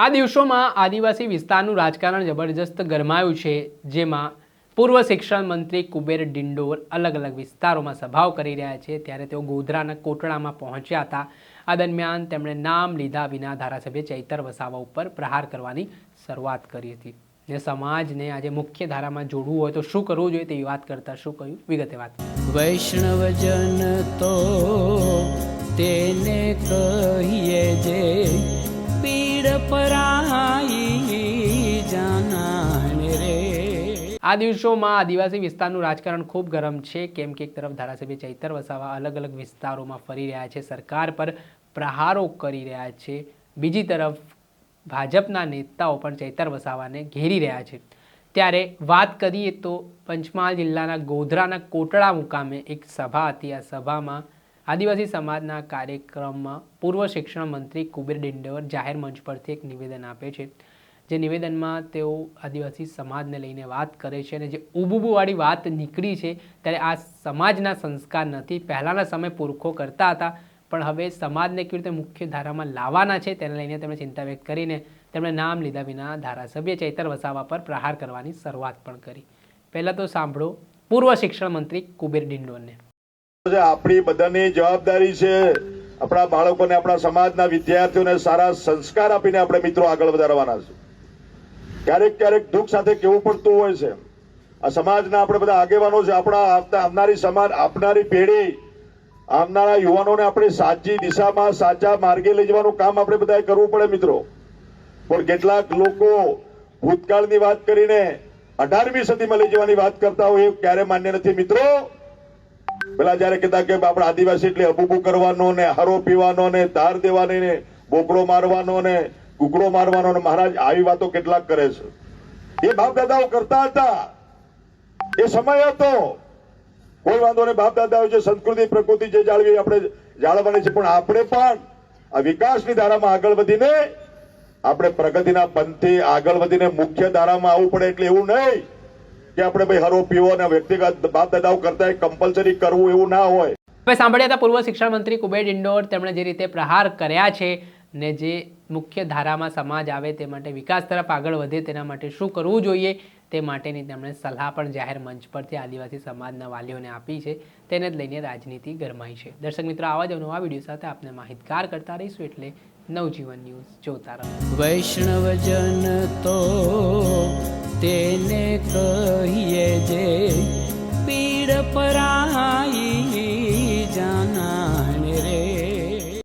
આ દિવસોમાં આદિવાસી વિસ્તારનું રાજકારણ જબરજસ્ત ગરમાયું છે, જેમાં પૂર્વ શિક્ષણ મંત્રી કુબેર ડિંડોર અલગ અલગ વિસ્તારોમાં સભાઓ કરી રહ્યા છે. ત્યારે તેઓ ગોધરાના કોટડામાં પહોંચ્યા હતા. આ દરમિયાન તેમણે નામ લીધા વિના ધારાસભ્ય ચૈતર વસાવા ઉપર પ્રહાર કરવાની શરૂઆત કરી હતી. ને સમાજને આજે મુખ્ય ધારામાં જોડવું હોય તો શું કરવું જોઈએ તેવી વાત કરતા શું કહ્યું? વિગતે વાત વૈષ્ણવજન તો તેને કહીએ આ દિવસોમાં આદિવાસી વિસ્તારનું રાજકારણ ખૂબ ગરમ છે. કેમ કે એક તરફ ધારાસભ્ય ચૈતર વસાવા અલગ અલગ વિસ્તારોમાં ફરી રહ્યા છે. સરકાર પર પ્રહારો કરી રહ્યા છે. બીજી તરફ ભાજપના નેતાઓ પણ ચૈતર વસાવાને ઘેરી રહ્યા છે. ત્યારે વાત કરીએ તો પંચમહાલ જિલ્લાના ગોધરાના કોટડા મુકામે એક સભા હતી. આ સભામાં આદિવાસી સમાજના કાર્યક્રમમાં પૂર્વ શિક્ષણ મંત્રી કુબેર ડિંડોર જાહેર મંચ પરથી એક નિવેદન આપે છે. જે નિવેદનમાં તેઓ આદિવાસી સમાજને લઈને વાત કરે છે અને જે ઉબુબુવાળી વાત નીકળી છે, ત્યારે આ સમાજના સંસ્કાર નથી. પહેલાંના સમય પુરખો કરતા હતા, પણ હવે સમાજને કેવી રીતે મુખ્ય ધારામાં લાવવાના છે, તેને લઈને તેમણે ચિંતા વ્યક્ત કરીને તેમણે નામ લીધા વિના ધારાસભ્ય ચૈતર વસાવા પર પ્રહાર કરવાની શરૂઆત પણ કરી. પહેલાં તો સાંભળો, પૂર્વ શિક્ષણ મંત્રી કુબેર ડિંડોને આપણી બધાની જવાબદારી છે, આપણા બાળકોને, આપણા સમાજના વિદ્યાર્થીઓને સારા સંસ્કાર આપીને આપણે મિત્રો આગળ વધારવાના છે. ક્યારેક ક્યારેક દુઃખ સાથે કેવું પડતું હોય છે. આ સમાજના આપણે બધા આગેવાનો છે, આપણા આવનારી સમાજ, આપનારી પેઢી, આવનારા યુવાનોને આપણે સાચી દિશામાં, સાચા માર્ગે લઈ જવાનું કામ આપણે બધાએ કરવું પડે મિત્રો. પણ કેટલાક લોકો ભૂતકાળની વાત કરીને અઢારમી સદીમાં લઈ જવાની વાત કરતા હોય એ ક્યારે માન્ય નથી મિત્રો. પેલા જયારે કહેતા કે આપણે આદિવાસી એટલે અબુબુ કરવાનો ને હરો પીવાનો ને ધાર દેવાની ને બોકડો મારવાનો ને કુકડો મારવાનો મહારાજ આવી વાતો કેટલાક કરે છે. એ બાપ દાદાઓ કરતા હતા. એ સમય હતો. કોઈ વાંધો નહીં બાપ દાદાઓ જે સંસ્કૃતિ પ્રકૃતિ જે જાળવી આપણે જાળવવાની છે, પણ આપણે પણ આ વિકાસની ધારામાં આગળ વધીને આપણે પ્રગતિના પંથે આગળ વધીને મુખ્ય ધારામાં આવવું પડે એટલે એવું નહીં કે આપણે ભાઈ હરો પીવો અને વ્યક્તિગત બાપ દાદાઓ કરતા કમ્પલસરી કરવું એવું ના હોય. હવે સાંભળ્યા હતા પૂર્વ શિક્ષણ મંત્રી કુબેર ઇન્ડોર તેમણે જે રીતે પ્રહાર કર્યા છે ને જે મુખ્ય ધારામાં સમાજ આવે તે માટે વિકાસ તરફ આગળ વધે તેના માટે શું કરવું જોઈએ તે માટેની તેમણે સલાહ પણ જાહેર મંચ પરથી આદિવાસી સમાજના વાલીઓને આપી છે. તેને જ લઈને રાજનીતિ ગરમાઈ છે. દર્શક મિત્રો, આવા જ નવા વીડિયો સાથે આપને માહિતગાર કરતા રહીશું એટલે નવજીવન ન્યૂઝ જોતા રહો. વૈષ્ણવજન તો તેને કહીએ જે પીડ પરાઈ